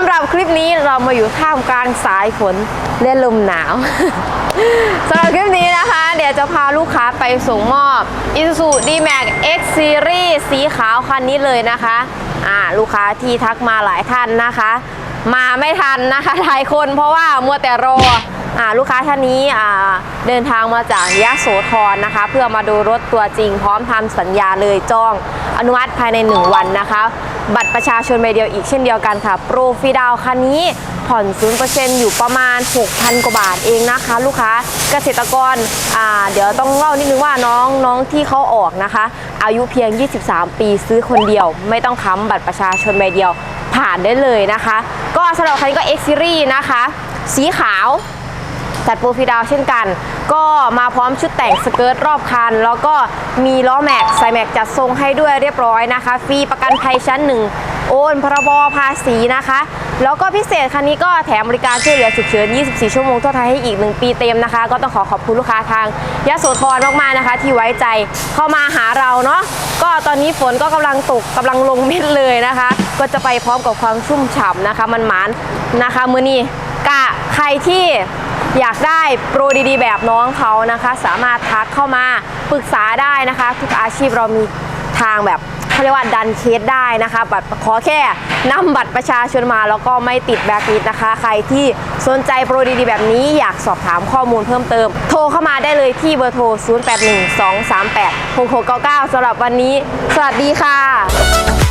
ำหรับคลิปนี้เรามาอยู่ท่ามกลางสายฝนและลมหนาว สำหรับคลิปนี้นะคะ เดี๋ยวจะพาลูกค้าไปส่งมอบ Isuzu D-Max X Series สีขาวคันนี้เลยนะคะอ่าลูกค้าที่ทักมาหลายท่านนะคะ มาไม่ทันนะคะหลายคนเพราะว่ามัวแต่รออ่าลูกค้าท่านนี้อ่าเดินทางมาจากยะโสธรนะคะ เพื่อมาดูรถตัวจริงพร้อมทำสัญญาเลยจองอนุมัติภายใน 1 วันนะคะ บัตรประชาชนใบเดียวอีกเช่นเดียวกันค่ะ โปรฟีดาวคันนี้ผ่อน 0%อยู่ประมาณ 6,000 กว่าบาทเองนะคะ ลูกค้าเกษตรกรอ่าเดี๋ยวต้องเล่านิดนึงว่าน้องน้องที่เขาออกนะคะ อายุเพียง 23 ปีซื้อคนเดียว ไม่ต้องค้ำบัตรประชาชนใบเดียวผ่านได้เลยนะคะ ก็สำหรับคันนี้ก็ X Series นะคะ สีขาว จัดโปรฟิดาวเช่นกัน ก็มาพร้อมชุดแต่งสเกิร์ตรอบคัน แล้วก็มีล้อแม็กใส่แม็กจัดทรงให้ด้วยเรียบร้อยนะคะ ฟรีประกันภัยชั้นหนึ่งโอนพรบภาษีนะคะ แล้วก็พิเศษคันนี้ก็แถมบริการช่วยเหลือฉุกเฉิน 24 ชั่วโมงทั่วไทยให้อีก 1 ปีเต็มนะคะ ก็ต้องขอขอบคุณลูกค้าทางยะโสธรมากๆนะคะ ที่ไว้ใจเข้ามาหาเราเนาะก็ตอนนี้ฝนก็กำลังตกกำลังลงเม็ดเลยนะคะ ก็จะไปพร้อมกับความชุ่มฉ่ำนะคะ มันหมานนะคะ มือนี้กะใครที่ อยากได้โปรดีๆ แบบน้องเขานะคะ สามารถทักเข้ามาปรึกษาได้นะคะ ทุกอาชีพเรามีทางแบบเขาเรียกว่าดันเคสได้นะคะบัตรขอแค่นำบัตรประชาชนมาแล้วก็ไม่ติดแบล็คลิสต์นะคะ ใครที่สนใจโปรดีๆ แบบนี้อยากสอบถามข้อมูลเพิ่มเติม โทรเข้ามาได้เลยที่เบอร์โทร 0812386699สำหรับวันนี้ สวัสดีค่ะ